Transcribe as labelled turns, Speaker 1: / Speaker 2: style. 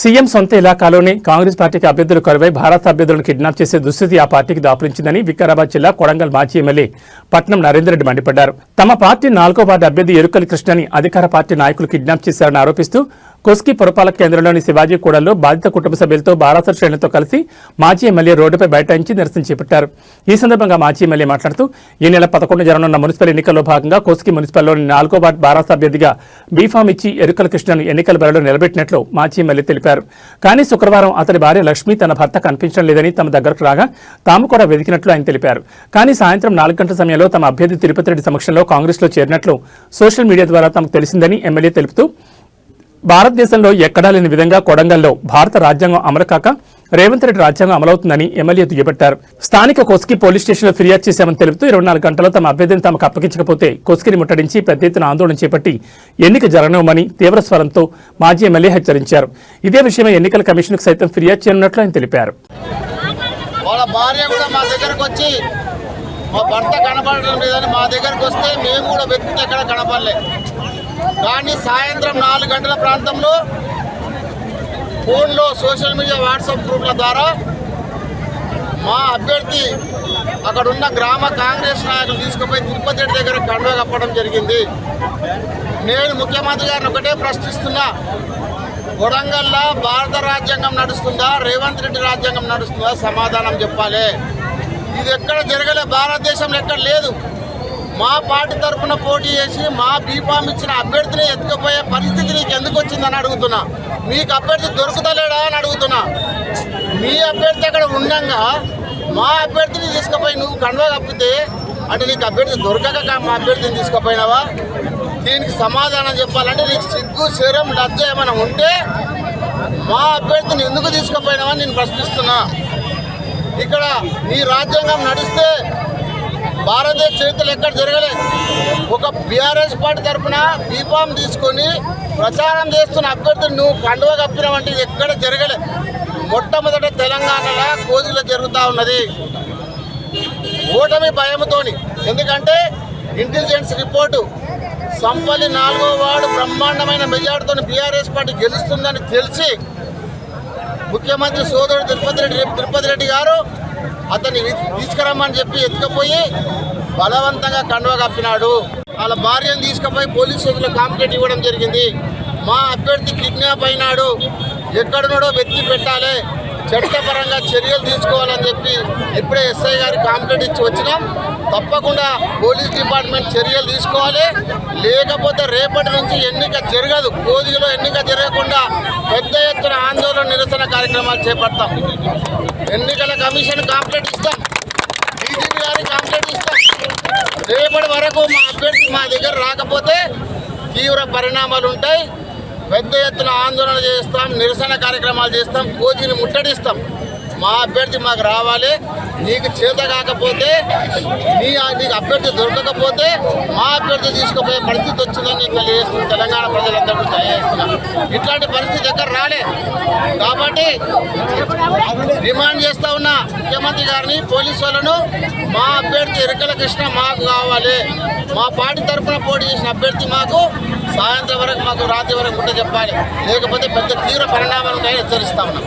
Speaker 1: CM సొంత ఇలాకాలోనే కాంగ్రెస్ పార్టీకి అభ్యర్థులు కరువై భారత అభ్యర్థులను కిడ్నాప్ చేసే దుస్థితి ఆ పార్టీకి దాపురించిందని వికారాబాద్ జిల్లా కొడంగల్ మాజీ ఎమ్మెల్యే పట్నం నరేందర్రెడ్డి మండిపడ్డారు. తమ పార్టీ నాలుగో వార్డు అభ్యర్థి ఎరుకలి కృష్ణని అధికార పార్టీ నాయకులు కిడ్నాప్ చేశారని ఆరోపిస్తూ కొస్కి పురపాలక కేంద్రంలోని శివాజీ కూడల్లో బాధిత కుటుంబ సభ్యులతో భారత శ్రేణులతో కలిసి మాజీ ఎమ్మెల్యే రోడ్డుపై బైఠాయించి నిరసన చేపట్టారు. ఈ సందర్భంగా మాజీ ఎమ్మెల్యే మాట్లాడుతూ ఈ నెల పదకొండు జరగనున్న మున్సిపల్ ఎన్నికల్లో భాగంగా కోస్కి మున్సిపల్లోని నాలుగో వార్డు బారాస అభ్యర్థిగా బీఫామ్ ఇచ్చి ఎరుకల కృష్ణను ఎన్నికల బరిలో నిలబెట్టినట్లు మాజీ ఎమ్మెల్యే తెలిపారు. కానీ శుక్రవారం అతని భార్య లక్ష్మి తన భర్త కనిపించడం లేదని తమ దగ్గరకు రాగా తాము కూడా వెతికినట్లు ఆయన తెలిపారు. కానీ సాయంత్రం నాలుగు గంటల సమయంలో తమ అభ్యర్థి తిరుపతి రెడ్డి సమక్షంలో కాంగ్రెస్లో చేరినట్లు సోషల్ మీడియా ద్వారా తమకు తెలిసిందని ఎమ్మెల్యే తెలుపుతూ భారతదేశంలో ఎక్కడా లేని విధంగా కొడంగల్లో భారత రాజ్యాంగం అమలు కాక రేవంత్ రెడ్డి రాజ్యాంగం అమలవుతుందని ఎమ్మెల్యే దుయ్యబట్టారు. స్థానిక కోస్కి పోలీస్ స్టేషన్లో ఫిర్యాదు చేశామని తెలుపుతూ ఇరవై నాలుగు గంటల్లో తమ అభ్యర్థిని తమకు అప్పగించకపోతే కోస్కిని ముట్టడించి పెద్ద ఎత్తున ఆందోళన చేపట్టి ఎన్నిక జరగనివ్వమని తీవ్ర స్వరంతో మాజీ ఎమ్మెల్యే హెచ్చరించారు. ఇదే విషయమై ఎన్నికల కమిషన్కు సైతం ఫిర్యాదు చేయనున్నట్లు ఆయన తెలిపారు.
Speaker 2: వాళ్ళ భార్య కూడా మా దగ్గరకు వచ్చి మా భర్త కనపడడం లేదని మా దగ్గరకు వస్తే మేము కూడా వెతికితే ఎక్కడ కనపడలేదు కానీ సాయంత్రం నాలుగు గంటల ప్రాంతంలో ఫోన్లో సోషల్ మీడియా వాట్సాప్ గ్రూప్ల ద్వారా మా అభ్యర్థి అక్కడున్న గ్రామ కాంగ్రెస్ నాయకులు తీసుకుపోయి తిరుపతి రెడ్డి దగ్గర కండువ కప్పడం జరిగింది. నేను ముఖ్యమంత్రి గారిని ఒకటే ప్రశ్నిస్తున్నా. కొడంగల్లో భారత రాజ్యాంగం నడుస్తుందా? రేవంత్ రెడ్డి రాజ్యాంగం నడుస్తుందా? సమాధానం చెప్పాలి. ఇది ఎక్కడ జరగలే? భారతదేశంలో ఎక్కడ లేదు. మా పార్టీ తరఫున పోటీ చేసి మా బీఫామ్ ఇచ్చిన అభ్యర్థిని ఎత్తుకుపోయే పరిస్థితి నీకు ఎందుకు వచ్చిందని అడుగుతున్నా. మీకు అభ్యర్థి దొరుకుతలేడా అని అడుగుతున్నా. మీ అభ్యర్థి అక్కడ ఉండంగా మా అభ్యర్థిని తీసుకుపోయి నువ్వు కండువా కప్పితే అంటే నీకు అభ్యర్థి దొరకక మా అభ్యర్థిని తీసుకుపోయినావా? దీనికి సమాధానం చెప్పాలంటే నీకు సిగ్గు శరం లజ్జ ఏమైనా ఉంటే మా అభ్యర్థిని ఎందుకు తీసుకుపోయినావని నేను ప్రశ్నిస్తున్నా. ఇక్కడ నీ రాజ్యాంగం నడిస్తే భారతదేశ చరిత్రలు ఎక్కడ జరగలేదు. ఒక బీఆర్ఎస్ పార్టీ తరఫున బీఫామ్ తీసుకొని ప్రచారం చేస్తున్న అభ్యర్థులు నువ్వు కండువ కప్పినావంటే ఎక్కడ జరగలే మొట్టమొదట తెలంగాణలో కోజిలో జరుగుతూ ఉన్నది. ఓటమి భయంతోని ఎందుకంటే ఇంటెలిజెన్స్ రిపోర్టు సంపల్లి నాలుగో వార్డు బ్రహ్మాండమైన మెజార్టీతో బీఆర్ఎస్ పార్టీ గెలుస్తుందని తెలిసి ముఖ్యమంత్రి సోదరుడు తిరుపతి రెడ్డి తిరుపతి రెడ్డి గారు అతన్ని తీసుకురమ్మని చెప్పి ఎత్తుకుపోయి బలవంతంగా కండువ కప్పినాడు. వాళ్ళ భార్యను తీసుకుపోయి పోలీస్ స్టేషన్లో కాంప్లైంట్ ఇవ్వడం జరిగింది. మా అభ్యర్థి కిడ్నాప్ అయినాడు. ఎక్కడున్నాడో వెతికి పెట్టాలి. చట్టపరంగా చర్యలు తీసుకోవాలని చెప్పి ఇప్పుడే ఎస్ఐ గారి కాంప్లైంట్ ఇచ్చి వచ్చినాం. తప్పకుండా పోలీస్ డిపార్ట్మెంట్ చర్యలు తీసుకోవాలి. లేకపోతే రేపటి నుంచి ఎన్నిక జరగదు. కోదిలో ఎన్నిక జరగకుండా పెద్ద ఎత్తున ఆందోళన నిరసన కార్యక్రమాలు చేపడతాం. ఎన్నికల కమిషన్ కాంప్లైంట్ ఇస్తాం. డీజీపీ గారికి కాంప్లైంట్ ఇస్తాం. రేపటి వరకు మా అభ్యర్థి మా దగ్గర రాకపోతే తీవ్ర పరిణామాలు ఉంటాయి. పెద్ద ఎత్తున ఆందోళన చేస్తాం నిరసన కార్యక్రమాలు చేస్తాం కోచిని ముట్టడిస్తాం. మా అభ్యర్థి మాకు రావాలి. నీకు చేత కాకపోతే నీ నీకు అభ్యర్థి దొరకకపోతే మా అభ్యర్థి తీసుకుపోయే పరిస్థితి వచ్చిందని నీకు తెలియజేస్తుంది తెలంగాణ ప్రజలందరూ తెలియజేస్తున్నా ఇట్లాంటి పరిస్థితి ఎక్కడ రాలే. కాబట్టి డిమాండ్ చేస్తా ఉన్న ముఖ్యమంత్రి గారిని పోలీసు వాళ్ళను మా అభ్యర్థి ఎరుకల కృష్ణ మాకు కావాలి. మా పార్టీ తరఫున పోటీ చేసిన అభ్యర్థి మాకు సాయంత్రం వరకు మాకు రాత్రి వరకు ఉంటే చెప్పాలి లేకపోతే పెద్ద తీవ్ర పరిణామాలు ఉంటాయని హెచ్చరిస్తా ఉన్నాం.